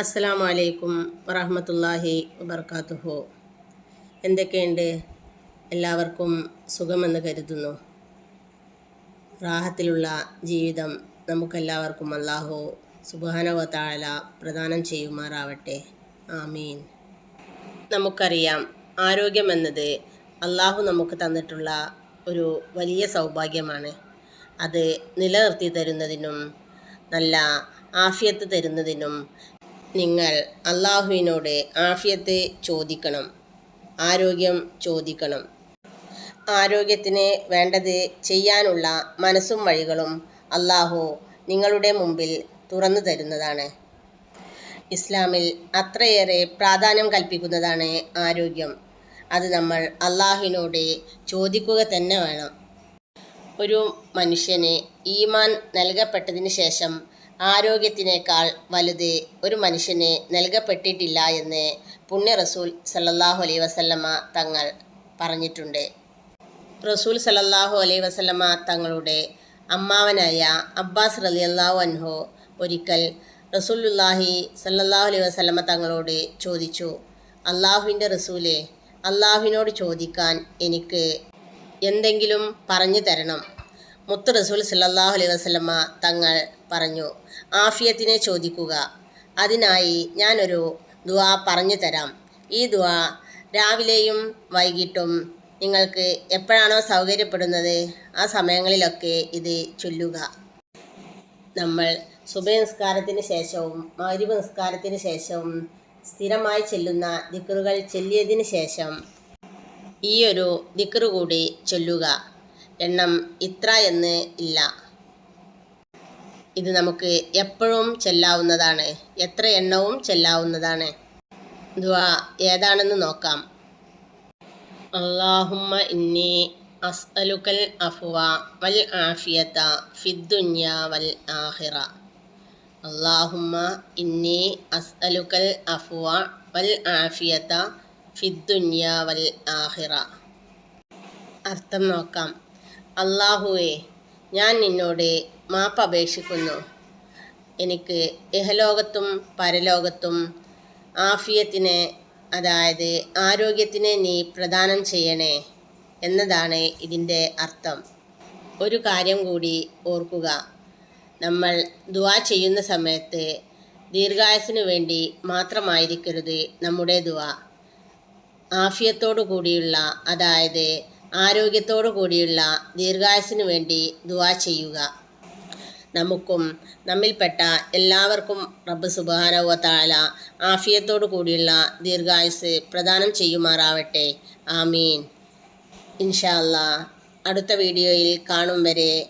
അസ്സലാമു അലൈക്കും വറഹമത്തല്ലാഹി വബർക്കാത്തുഹു. എന്തൊക്കെയുണ്ട്? എല്ലാവർക്കും സുഖമെന്ന് കരുതുന്നു. റാഹത്തിലുള്ള ജീവിതം നമുക്കെല്ലാവർക്കും അള്ളാഹു സുബാനവത്താഴല പ്രദാനം ചെയ്യുമാറാവട്ടെ. ആമീൻ. നമുക്കറിയാം ആരോഗ്യമെന്നത് അള്ളാഹു നമുക്ക് തന്നിട്ടുള്ള ഒരു വലിയ സൗഭാഗ്യമാണ്. അത് നിലനിർത്തി തരുന്നതിനും നല്ല ആഫിയത്ത് തരുന്നതിനും നിങ്ങൾ അള്ളാഹുവിനോട് ആഫിയത്ത് ചോദിക്കണം ആരോഗ്യം ചോദിക്കണം. ആരോഗ്യത്തിന് വേണ്ടത് ചെയ്യാനുള്ള മനസ്സും വഴികളും അള്ളാഹു നിങ്ങളുടെ മുമ്പിൽ തുറന്നു തരുന്നതാണ്. ഇസ്ലാമിൽ അത്രയേറെ പ്രാധാന്യം കൽപ്പിക്കുന്നതാണ് ആരോഗ്യം. അത് നമ്മൾ അള്ളാഹുവിനോട് ചോദിക്കുക തന്നെ വേണം. ഒരു മനുഷ്യന് ഈമാൻ നൽകപ്പെട്ടതിന് ശേഷം ആരോഗ്യത്തിനേക്കാൾ വലുത് ഒരു മനുഷ്യന് നൽകപ്പെട്ടിട്ടില്ല എന്ന് പുണ്യ റസൂൽ സല്ലാഹു അലൈ വസല്ലമ തങ്ങൾ പറഞ്ഞിട്ടുണ്ട്. റസൂൽ സല്ലല്ലാഹു അലൈ വസല്ലമ്മ തങ്ങളുടെ അമ്മാവനായ അബ്ബാസ് റളിയല്ലാഹു അൻഹു ഒരിക്കൽ റസൂലുല്ലാഹി സല്ലാഹു അലൈ വസല്ലമ്മ തങ്ങളോട് ചോദിച്ചു അള്ളാഹുവിന്റെ റസൂലെ അള്ളാഹുവിനോട് ചോദിക്കാൻ എനിക്ക് എന്തെങ്കിലും പറഞ്ഞു തരണം. മുത്ത് റസൂൽ സല്ലാഹു അലൈ വസല്ലമ്മ തങ്ങൾ പറഞ്ഞു. ആഫിയത്തിനെ ചോദിക്കുക. അതിനായി ഞാനൊരു ദുവാ പറഞ്ഞു തരാം. ഈ ദുവാ രാവിലെയും വൈകിട്ടും നിങ്ങൾക്ക് എപ്പോഴാണോ സൗകര്യപ്പെടുന്നത് ആ സമയങ്ങളിലൊക്കെ ഇത് ചൊല്ലുക. നമ്മൾ സുബൈ നിസ്കാരത്തിന് ശേഷവും മഗ്രിബ് നിസ്കാരത്തിന് ശേഷവും സ്ഥിരമായി ചെല്ലുന്ന ദിക്കറുകൾ ചൊല്ലിയതിന് ശേഷം ഈയൊരു ദിക്റ് കൂടി ചൊല്ലുക. എണ്ണം ഇത്ര എന്ന് ഇല്ല. ഇത് നമുക്ക് എപ്പോഴും ചെല്ലാവുന്നതാണ്. എത്ര എണ്ണവും ചെല്ലാവുന്നതാണ്. ദുആ ഏതാണെന്ന് നോക്കാം. അള്ളാഹുമ്മ ഇന്നി അസ്അലുക്കൽ അഫ്വ വൽ ആഫിയത ഫിദ്ദുന്യ വൽ ആഹിറ അള്ളാഹുമ്മ ഇന്നി അസ്അലുക്കൽ അഫ്വ വൽ ആഫിയത ഫിദ്ദുന്യ വൽ ആഹിറ അർത്ഥം നോക്കാം. അള്ളാഹുവെ ഞാൻ നിന്നോട് മാപ്പ് അപേക്ഷിക്കുന്നു. എനിക്ക് ഇഹലോകത്തും പരലോകത്തും ആഫിയത്തിന് അതായത് ആരോഗ്യത്തിന് നീ പ്രദാനം ചെയ്യണേ എന്നതാണ് ഇതിന്റെ അർത്ഥം. ഒരു കാര്യം കൂടി ഓർക്കുക. നമ്മൾ ദുവാ ചെയ്യുന്ന സമയത്ത് ദീർഘായുസിന് വേണ്ടി മാത്രമായിരിക്കരുത് നമ്മുടെ ദുആ ആഫിയത്തോടു കൂടിയുള്ള അതായത് ആരോഗ്യത്തോടു കൂടിയുള്ള ദീർഘായുസിനു വേണ്ടി ദുവാ ചെയ്യുക. നമുക്കും നമ്മിൽപ്പെട്ട എല്ലാവർക്കും റബ്ബ് സുബാനവ ആഫിയത്തോടു കൂടിയുള്ള ദീർഘായുസ് പ്രദാനം ചെയ്യുമാറാവട്ടെ. ആമീൻ. ഇൻഷാല്ല അടുത്ത വീഡിയോയിൽ കാണും വരെ